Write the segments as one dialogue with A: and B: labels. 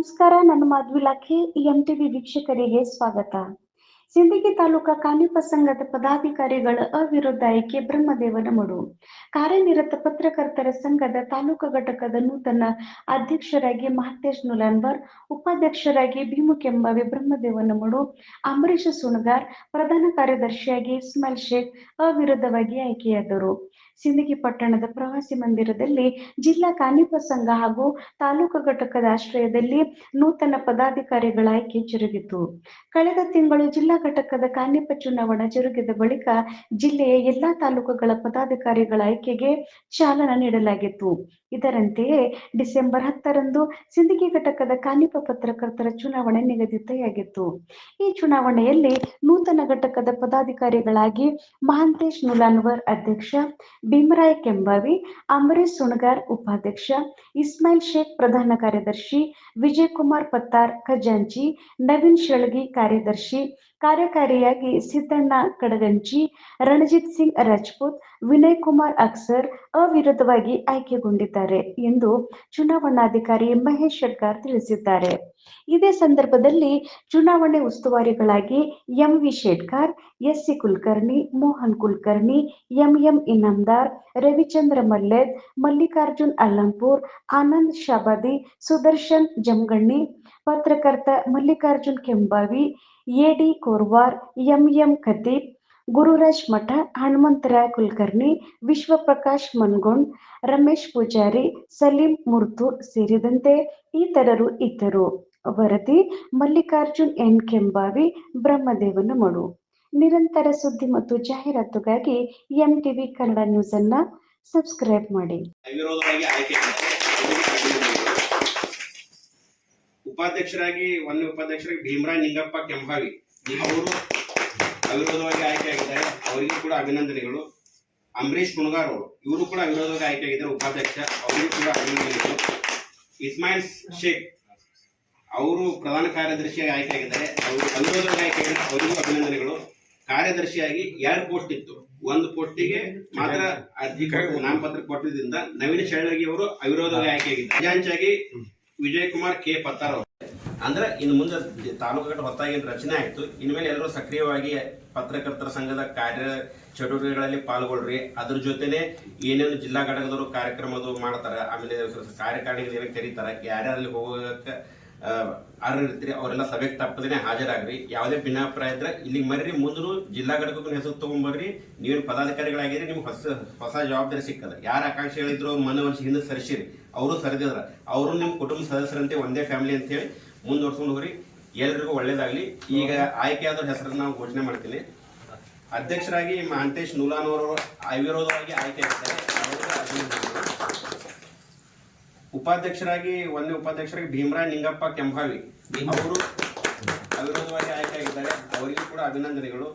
A: ನಮಸ್ಕಾರ. ನಾನು ಮಧುಲಾಖಿ M TV ವೀಕ್ಷಕರಿಗೆ ಸ್ವಾಗತ. ಸಿಂದಗಿ ತಾಲೂಕಾ ಕಾನಿಪ ಸಂಘದ ಪದಾಧಿಕಾರಿಗಳ ಅವಿರುದ್ಧ ಆಯ್ಕೆ ಬ್ರಹ್ಮದೇವನ ಮಡು ಕಾರ್ಯನಿರತ ಪತ್ರಕರ್ತರ ಸಂಘದ ತಾಲೂಕು ಘಟಕದ ನೂತನ ಅಧ್ಯಕ್ಷರಾಗಿ ಮಹತೇಶ್ ನುಲಾನ್ವರ್ ಉಪಾಧ್ಯಕ್ಷರಾಗಿ ಭೀಮು ಕೆಂಬಾವಿ ಬ್ರಹ್ಮದೇವನ ಮಡು ಅಂಬರೀಷ ಸುಣಗಾರ್, ಪ್ರಧಾನ ಕಾರ್ಯದರ್ಶಿಯಾಗಿ ಇಸ್ಮಾಯಿಲ್ ಶೇಖ್ ಅವಿರುದ್ಧವಾಗಿ ಆಯ್ಕೆಯಾದರು. ಸಿಂದಗಿ ಪಟ್ಟಣದ ಪ್ರವಾಸಿ ಮಂದಿರದಲ್ಲಿ ಜಿಲ್ಲಾ ಕಾನಿಪ ಸಂಘ ಹಾಗೂ ತಾಲೂಕು ಘಟಕದ ಆಶ್ರಯದಲ್ಲಿ ನೂತನ ಪದಾಧಿಕಾರಿಗಳ ಆಯ್ಕೆ ಜರುಗಿತು. ಕಳೆದ ತಿಂಗಳು ಜಿಲ್ಲಾ ಘಟಕದ ಕಾನಿಪ ಚುನಾವಣೆ ಜರುಗಿದ ಬಳಿಕ ಜಿಲ್ಲೆಯ ಎಲ್ಲಾ ತಾಲೂಕುಗಳ ಪದಾಧಿಕಾರಿಗಳ ಆಯ್ಕೆಗೆ ಚಾಲನೆ ನೀಡಲಾಗಿತ್ತು. ಇದರಂತೆಯೇ ಡಿಸೆಂಬರ್ ಹತ್ತರಂದು ಸಿಂದಗಿ ಘಟಕದ ಕಾನಿಪ ಪತ್ರಕರ್ತರ ಚುನಾವಣೆ ನಿಗದಿತೆಯಾಗಿತ್ತು. ಈ ಚುನಾವಣೆಯಲ್ಲಿ ನೂತನ ಘಟಕದ ಪದಾಧಿಕಾರಿಗಳಾಗಿ ಮಹಾಂತೇಶ್ ನುಲಾನ್ವರ್ ಅಧ್ಯಕ್ಷ, ಭೀಮರಾಯ್ ಕೆಂಬಾವಿ ಅಂಬರೀಶ್ ಸುಣಗಾರ್ ಉಪಾಧ್ಯಕ್ಷ, ಇಸ್ಮಾಯಿಲ್ ಶೇಖ್ ಪ್ರಧಾನ ಕಾರ್ಯದರ್ಶಿ, ವಿಜಯ್ ಕುಮಾರ್ ಪತ್ತಾರ್ ಖಜಾಂಚಿ, ನವೀನ್ ಶೆಳಗಿ ಕಾರ್ಯದರ್ಶಿ ಕಾರ್ಯಕಾರಿಯಾಗಿ ಸಿದ್ದಣ್ಣ ಕಡಗಂಚಿ ರಣಜಿತ್ ಸಿಂಗ್ ರಾಜ್ಪೂತ್ ವಿನಯ್ ಕುಮಾರ್ ಅಕ್ಸರ್ ಅವಿರೋಧವಾಗಿ ಆಯ್ಕೆಗೊಂಡಿದ್ದಾರೆ ಎಂದು ಚುನಾವಣಾಧಿಕಾರಿ ಮಹೇಶ್ ಶೆಟ್ಗಾರ್ ತಿಳಿಸಿದ್ದಾರೆ. ಇದೇ ಸಂದರ್ಭದಲ್ಲಿ ಚುನಾವಣೆ ಉಸ್ತುವಾರಿಗಳಾಗಿ M V Shetkar, S C Kulkarni, Mohan Kulkarni, M M Inamdar, Ravichandra Malled, Mallikarjun Allampur, Anand Shabadi, Sudarshan Jamaganni, ಪತ್ರಕರ್ತ Mallikarjun Kembavi AD Korwar, M M Khadeep Gururaj Math Hanumantharaya Kulkarni, Vishwaprakash ಮನ್ಗೊಂಡ್, Ramesh Poojary, Salim ಮುರ್ತೂರ್ ಸೇರಿದಂತೆ ಇತರರು ಇದ್ದರು. ವರದಿ, ಮಲ್ಲಿಕಾರ್ಜುನ್ ಎನ್ ಕೆಂಬಾವಿ, ಬ್ರಹ್ಮದೇವನ ಮಡು ನಿರಂತರ ಸುದ್ದಿ ಮತ್ತು ಜಾಹೀರಾತುಗಾಗಿ ಎಂ ಟಿವಿ ಕನ್ನಡ ನ್ಯೂಸ್ ಅನ್ನ ಸಬ್ಸ್ಕ್ರೈಬ್ ಮಾಡಿ.
B: ಉಪಾಧ್ಯಕ್ಷರಾಗಿ ಒಂದನೇ ಉಪಾಧ್ಯಕ್ಷರಾಗಿ ಭೀಮರಾಜ್ ನಿಂಗಪ್ಪ ಕೆಂಬಾವಿ. ಅವರು ಅವಿರೋಧವಾಗಿ ಆಯ್ಕೆಯಾಗಿದ್ದಾರೆ. ಅವರಿಗೂ ಕೂಡ ಅಭಿನಂದನೆಗಳು. ಅಂಬರೀಶ್ ಕುಣಗಾರ್ ಅವರು ಇವರು ಕೂಡ ಅವಿರೋಧವಾಗಿ ಆಯ್ಕೆಯಾಗಿದ್ದಾರೆ, ಉಪಾಧ್ಯಕ್ಷ. ಅವರಿಗೂ ಕೂಡ ಅಭಿನಂದನೆಗಳು. ಇಸ್ಮಾಯಿಲ್ ಶೇಖ್, ಅವರು ಪ್ರಧಾನ ಕಾರ್ಯದರ್ಶಿಯಾಗಿ ಆಯ್ಕೆಯಾಗಿದ್ದಾರೆ. ಅವರು ಅವಿರೋಧವಾಗಿ ಆಯ್ಕೆಯಾಗಿದ್ದಾರೆ. ಅವರಿಗೂ ಅಭಿನಂದನೆಗಳು. ಕಾರ್ಯದರ್ಶಿಯಾಗಿ ಎರಡು ಪೋಸ್ಟ್ ಇತ್ತು. ಒಂದು ಪೋಸ್ಟಿಗೆ ಮಾತ್ರ ಅರ್ಜಿ ನಾಮಪತ್ರ ಕೊಟ್ಟಿದ್ದರಿಂದ ನವೀನ್ ಶೆಳ್ಳಗಿ ಅವರು ಅವಿರೋಧವಾಗಿ ಆಯ್ಕೆಯಾಗಿದ್ದಾರೆ. ಖಜಾಂಚಾಗಿ ವಿಜಯ್ ಕುಮಾರ್ ಕೆ. ಪತ್ತಾರ್ ಅವರು ಅಂದ್ರೆ ಇನ್ನು ಮುಂದೆ ಜ- ತಾಲೂಕು ಘಟಕ ಹೊತ್ತಾಗಿ ರಚನೆ ಆಯ್ತು. ಇನ್ಮೇಲೆ ಎಲ್ಲರೂ ಸಕ್ರಿಯವಾಗಿ ಪತ್ರಕರ್ತರ ಸಂಘದ ಕಾರ್ಯ ಚಟುವಟಿಕೆಗಳಲ್ಲಿ ಪಾಲ್ಗೊಳ್ಳ್ರಿ ಅದ್ರ ಜೊತೆನೆ ಏನೇನು ಜಿಲ್ಲಾ ಘಟಕದವರು ಕಾರ್ಯಕ್ರಮದ ಮಾಡ್ತಾರ, ಆಮೇಲೆ ಸ- ಏನಕ್ಕೆ ಕರೀತಾರ, ಯಾರ್ಯಾರಲ್ಲಿ ಹೋಗಕ್ಕೆ ಅರ್ಹ ಇರ್ತೀರಿ ಅವರೆಲ್ಲ ಸಭೆಗೆ ತಪ್ಪದೇ ಹಾಜರಾಗ್ರಿ. ಯಾವುದೇ ಭಿನ್ನಾಭಿಪ್ರಾಯ ಇದ್ರೆ ಇಲ್ಲಿ ಮರ್ರಿ ಮುಂದೂ ಜಿಲ್ಲಾ ಘಟಕಕ್ಕೆ ಹೆಸರು ತಗೊಂಬರ್ರಿ ನೀವೇನು ಪದಾಧಿಕಾರಿಗಳಾಗಿರಿ ನಿಮ್ಗೆ ಹೊಸ ಹೊಸ ಜವಾಬ್ದಾರಿ ಸಿಕ್ಕದ. ಯಾರ ಆಕಾಂಕ್ಷೆಗಳಿದ್ರು ಮನವೊಲಿಸಿ ಹಿಂದೆ ಸರಿಸಿರಿ. ಅವರು ಸರಿದಿದ್ರ. ಅವರು ನಿಮ್ಮ ಕುಟುಂಬ ಸದಸ್ಯರಂತೆ ಒಂದೇ ಫ್ಯಾಮಿಲಿ ಅಂತ ಹೇಳಿ ಮುಂದುವರ್ಸ್ಕೊಂಡು ಹೋಗ್ರಿ. ಎಲ್ರಿಗೂ ಒಳ್ಳೇದಾಗ್ಲಿ. ಈಗ ಆಯ್ಕೆಯಾದ ಹೆಸರನ್ನ ನಾವು ಘೋಷಣೆ ಮಾಡ್ತೀನಿ. ಅಧ್ಯಕ್ಷರಾಗಿ ಮಾಂತೇಶ್ ನೂಲಾನವರು ಅವಿರೋಧವಾಗಿ ಆಯ್ಕೆ ಆಗ್ತಾರೆ. ಉಪಾಧ್ಯಕ್ಷರಾಗಿ, ಒಂದೇ ಉಪಾಧ್ಯಕ್ಷರಾಗಿ ಭೀಮರಾಯ್ ನಿಂಗಪ್ಪ ಕೆಂಭಾವಿ. ಅವರು ಅವಿರೋಧವಾಗಿ ಆಯ್ಕೆಯಾಗಿದ್ದಾರೆ ಅವರಿಗೂ ಕೂಡ ಅಭಿನಂದನೆಗಳು.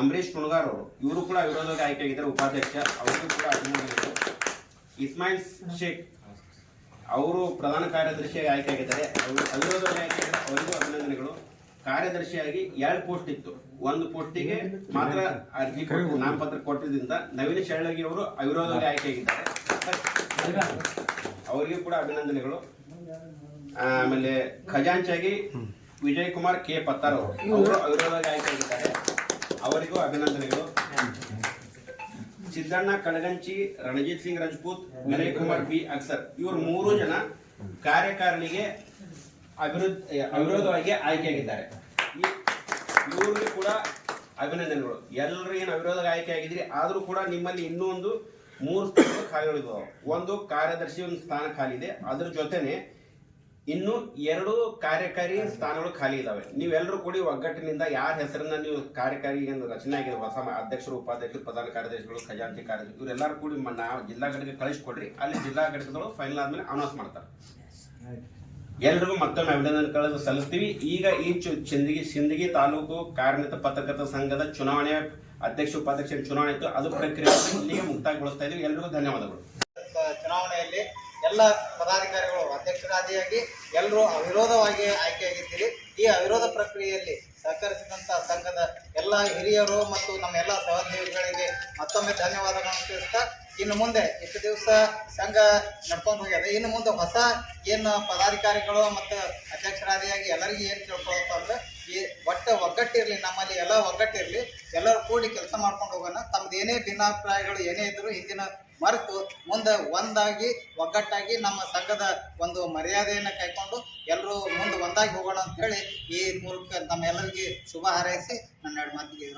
B: ಅಂಬರೀಶ್ ಕುಣಗಾರ್ ಅವರು, ಇವರು ಕೂಡ ಅವಿರೋಧವಾಗಿ ಆಯ್ಕೆಯಾಗಿದ್ದಾರೆ ಉಪಾಧ್ಯಕ್ಷ, ಅವರಿಗೂ ಕೂಡ ಅಭಿನಂದನೆಗಳು. ಇಸ್ಮಾಯಿಲ್ ಶೇಖ್ ಅವರು ಪ್ರಧಾನ ಕಾರ್ಯದರ್ಶಿಯಾಗಿ ಆಯ್ಕೆಯಾಗಿದ್ದಾರೆ. ಅವರು ಅವಿರೋಧವಾಗಿ ಆಯ್ಕೆ ಅವರಿಗೂ ಅಭಿನಂದನೆಗಳು. ಕಾರ್ಯದರ್ಶಿಯಾಗಿ ಎರಡು ಪೋಸ್ಟ್ ಇತ್ತು. ಒಂದು ಪೋಸ್ಟಿಗೆ ಮಾತ್ರ ಅರ್ಜಿ ಕೊಟ್ಟು ನಾಮಪತ್ರ ಕೊಟ್ಟಿದ್ದರಿಂದ ನವೀನ್ ಶೆಳ್ಳಗಿ ಅವರು ಅವಿರೋಧವಾಗಿ ಆಯ್ಕೆಯಾಗಿದ್ದಾರೆ. ಅವರಿಗೆ ಕೂಡ ಅಭಿನಂದನೆಗಳು. ಆಮೇಲೆ ಖಜಾಂಚಾಗಿ ವಿಜಯ್ ಕುಮಾರ್ ಕೆ ಪತ್ತಾರ್ ಅವರು. ಅವರು ಅವಿರೋಧವಾಗಿ ಆಯ್ಕೆಯಾಗಿದ್ದಾರೆ. ಅವರಿಗೂ ಅಭಿನಂದನೆಗಳು. ಸಿದ್ದಣ್ಣ ಕಳಗಂಚಿ ರಣಜಿತ್ ಸಿಂಗ್ ರಜಪೂತ್ ವಿನಯ್ ಕುಮಾರ್ ಬಿ ಅಕ್ಸರ್ ಇವರು ಮೂರು ಜನ ಕಾರ್ಯಕಾರಿಣಿಗೆ ಅಭಿವೃದ್ಧಿ ಅವಿರೋಧವಾಗಿ ಆಯ್ಕೆಯಾಗಿದ್ದಾರೆ. ಈ- ಇವ್ರಿಗೂ ಕೂಡ ಅಭಿನಂದನೆಗಳು. ಎಲ್ಲರೂ ಏನು ಅವಿರೋಧ ಆಯ್ಕೆ ಆಗಿದ್ರಿ ಆದರೂ ಕೂಡ ನಿಮ್ಮಲ್ಲಿ ಇನ್ನೂ ಒಂದು ಮೂರು ಸ್ಥಾನ ಖಾಲಿಗಳಿದಾವೆ ಒಂದು ಕಾರ್ಯದರ್ಶಿ ಒಂದು ಸ್ಥಾನ ಖಾಲಿ ಇದೆ. ಅದ್ರ ಜೊತೆನೆ ಇನ್ನು ಎರಡು ಕಾರ್ಯಕಾರಿ ಸ್ಥಾನಗಳು ಖಾಲಿ ಇದಾವೆ. ನೀವೆಲ್ಲರೂ ಕೂಡಿ ಒಗ್ಗಟ್ಟಿನಿಂದ ಯಾರ ಹೆಸರನ್ನ ನೀವು ಕಾರ್ಯಕಾರಿ ಏನು ರಚನೆ ಆಗಿದೆ ಹೊಸ ಮ- ಅಧ್ಯಕ್ಷರು ಉಪಾಧ್ಯಕ್ಷರು ಪ್ರಧಾನ ಕಾರ್ಯದರ್ಶಿಗಳು ಖಜಾಂಚಿ ಕಾರ್ಯದರ್ಶಿ ಇವರೆಲ್ಲರೂ ಕೂಡಿ ನಾ ನಾವು ಜಿಲ್ಲಾ ಘಟಕ ಕಳಿಸ್ಕೊಡ್ರಿ. ಅಲ್ಲಿ ಜಿಲ್ಲಾ ಘಟಕದವರು ಫೈನಲ್ ಆದ್ಮೇಲೆ ಅನೌನ್ಸ್ ಮಾಡ್ತಾರೆ. ಎಲ್ರಿಗೂ ಮತ್ತೊಮ್ಮೆ ಅಭಿನಂದನೆಗಳನ್ನು ಸಲ್ಲಿಸ್ತೀವಿ. ಈಗ ಈ ಚು ಸಿಂದಗಿ ಸಿಂದಗಿ ತಾಲೂಕು ಕಾರ್ಮಿಕ ಪತ್ರಕರ್ತ ಸಂಘದ ಚುನಾವಣೆ ಅಧ್ಯಕ್ಷ ಉಪಾಧ್ಯಕ್ಷ ಚುನಾವಣೆ ಇತ್ತು. ಅದು ಪ್ರಕ್ರಿಯೆ ಇಲ್ಲಿಗೆ ಮುಕ್ತಾಯಗೊಳಿಸ್ತಾ ಇದೀವಿ ಎಲ್ರಿಗೂ ಧನ್ಯವಾದಗಳು.
C: ಚುನಾವಣೆಯಲ್ಲಿ ಎಲ್ಲ ಪದಾಧಿಕಾರಿಗಳು ಅಧ್ಯಕ್ಷರಾದಿಯಾಗಿ ಎಲ್ಲರೂ ಅವಿರೋಧವಾಗಿ ಆಯ್ಕೆಯಾಗಿದ್ದೀರಿ. ಈ ಅವಿರೋಧ ಪ್ರಕ್ರಿಯೆಯಲ್ಲಿ ಸಹಕರಿಸಿದಂಥ ಸಂಘದ ಎಲ್ಲ ಹಿರಿಯರು ಮತ್ತು ನಮ್ಮ ಎಲ್ಲ ಸಹೋದ್ಯೋಗಿಗಳಿಗೆ ಮತ್ತೊಮ್ಮೆ ಧನ್ಯವಾದಗಳನ್ನು ತಿಳಿಸ್ತಾ, ಇನ್ನು ಮುಂದೆ ಇಷ್ಟು ದಿವಸ ಸಂಘ ನಡ್ಕೊಂಡು ಹೋಗ್ಯದ. ಇನ್ನು ಮುಂದೆ ಹೊಸ ಏನು ಪದಾಧಿಕಾರಿಗಳು ಮತ್ತು ಅಧ್ಯಕ್ಷರಾದಿಯಾಗಿ ಎಲ್ಲರಿಗೂ ಏನು ತಿಳ್ಕೊಳ್ತಾ ಅಂದ್ರೆ, ಈ ಒಟ್ಟು ಒಗ್ಗಟ್ಟಿರಲಿ, ನಮ್ಮಲ್ಲಿ ಎಲ್ಲ ಒಗ್ಗಟ್ಟಿರಲಿ, ಎಲ್ಲರೂ ಕೂಡಿ ಕೆಲಸ ಮಾಡ್ಕೊಂಡು ಹೋಗೋಣ. ತಮ್ದು ಏನೇ ಭಿನ್ನಾಭಿಪ್ರಾಯಗಳು ಏನೇ ಇದ್ದರೂ ಹಿಂದಿನ ಮರೆತು ಮುಂದೆ ಒಂದಾಗಿ, ಒಗ್ಗಟ್ಟಾಗಿ ನಮ್ಮ ಸಂಘದ ಒಂದು ಮರ್ಯಾದೆಯನ್ನು ಕೈಕೊಂಡು ಎಲ್ಲರೂ ಮುಂದೆ ಒಂದಾಗಿ ಹೋಗೋಣ ಅಂತ ಹೇಳಿ ಈ ಮೂಲಕ ನಮ್ಮೆಲ್ಲರಿಗೆ ಶುಭ ಹಾರೈಸಿ ನನ್ನ ಎರಡು ಮಾತಿಗೆ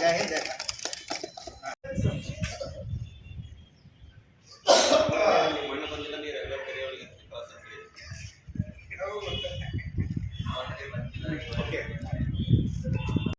C: ಜಯ ಹಿಂದ್, ಜೈ ಕರ್ನಾಟಕ.